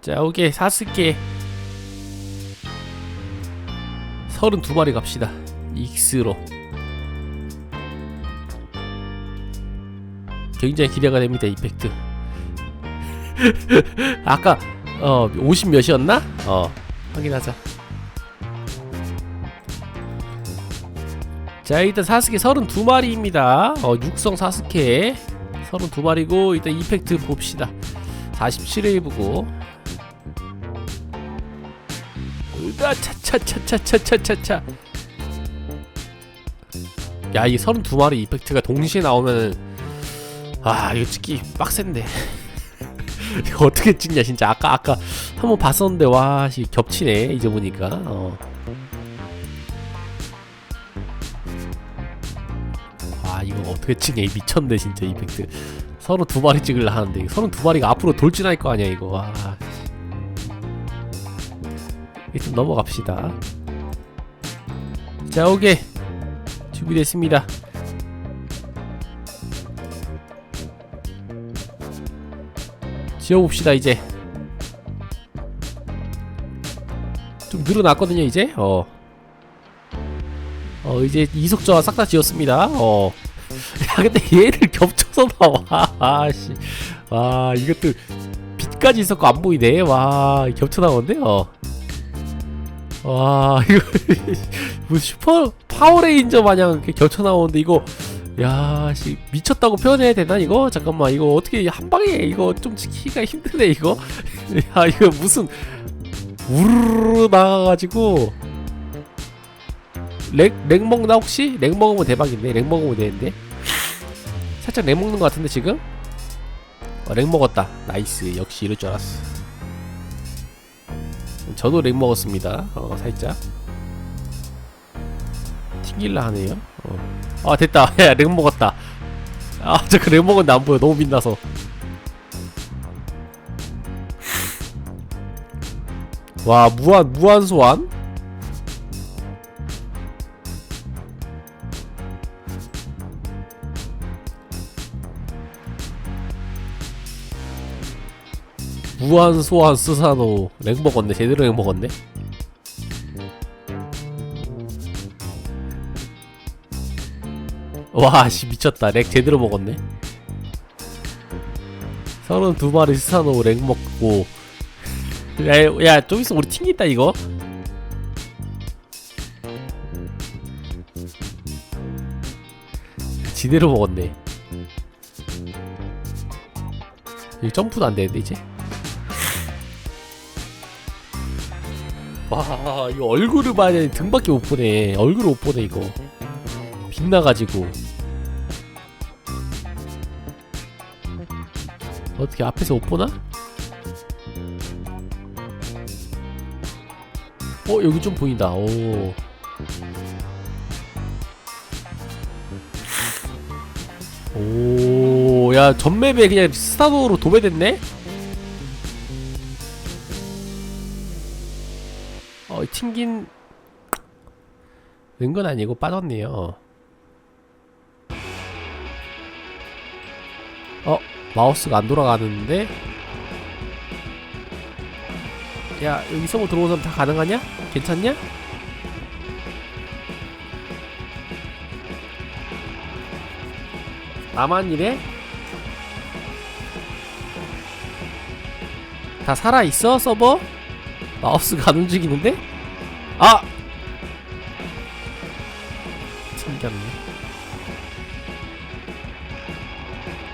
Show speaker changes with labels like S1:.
S1: 자 오케이 사스케 32마리 갑시다. 익스로. 굉장히 기대가 됩니다 이펙트. 아까 어 50 몇이었나? 어 확인하자. 자 일단 사스케 32마리입니다. 어 육성 사스케 32마리고 일단 이펙트 봅시다. 47웨이브고 으다 차차차차차차차. 야 이 32마리 이펙트가 동시에 나오면은 아 이거 찍기 빡센데. 이거 어떻게 찍냐 진짜. 아까 아까 한 번 봤었는데 와 씨, 겹치네 이제 보니까. 어. 와 이거 어떻게 찍냐 이 미쳤네 진짜 이펙트. 서로 두 마리 찍으려 하는데 서로 두 마리가 앞으로 돌진할 거 아니야 이거. 와 일단 넘어갑시다. 자 오케이. 준비됐습니다. 지어봅시다 이제. 좀 늘어났거든요 이제? 어. 어 이제 이석저와 싹 다 지었습니다. 어. 야 근데 얘를 겹쳐서 나와. 아씨. 와 이것도 빛까지 있었고 안 보이네. 와 겹쳐 나오는데? 어. 와 이거 뭐 슈퍼 파워레인저 마냥 이렇게 겹쳐 나오는데 이거 야씨 미쳤다고 표현해야 되나 이거? 잠깐만 이거 어떻게 한 방에 이거 좀 지키기가 힘드네 이거? 야 이거 무슨 우르르 나가가지고. 렉, 렉 먹나 혹시? 렉 먹으면 대박인데 렉 먹으면 되는데? 살짝 렉 먹는 것 같은데 지금? 어, 렉 먹었다. 나이스. 역시 이럴 줄 알았어 저도 렉 먹었습니다. 어 살짝. 튕길라 하네요. 어. 아 됐다. 야 렉 먹었다. 아 저그 렉 먹었는데 안 보여. 너무 빛나서. 와 무한 무한 소환 무한 소환 스사노 렉 먹었네. 제대로 렉 먹었네. 와씨 미쳤다. 렉 제대로 먹었네. 32마리 스사노 렉 먹고. 야좀 있으면 우리 튕긴다 이거. 지대로 먹었네. 이 점프도 안 되는데 이제 와 이거 얼굴을 봐야 되는 등밖에 못 보네. 얼굴을 못 보네 이거. 빛나가지고. 어떻게 앞에서 못 보나? 어 여기 좀 보인다. 오. 오, 야, 전맵에 그냥 스타도로 도배됐네? 어, 튕긴, 는건 아니고 빠졌네요. 어, 마우스가 안 돌아가는데? 야, 여기 서버 들어오는 사람 다 가능하냐? 괜찮냐? 나만 이래? 다 살아있어 서버? 마우스가 안 움직이는데? 아! 튕겼네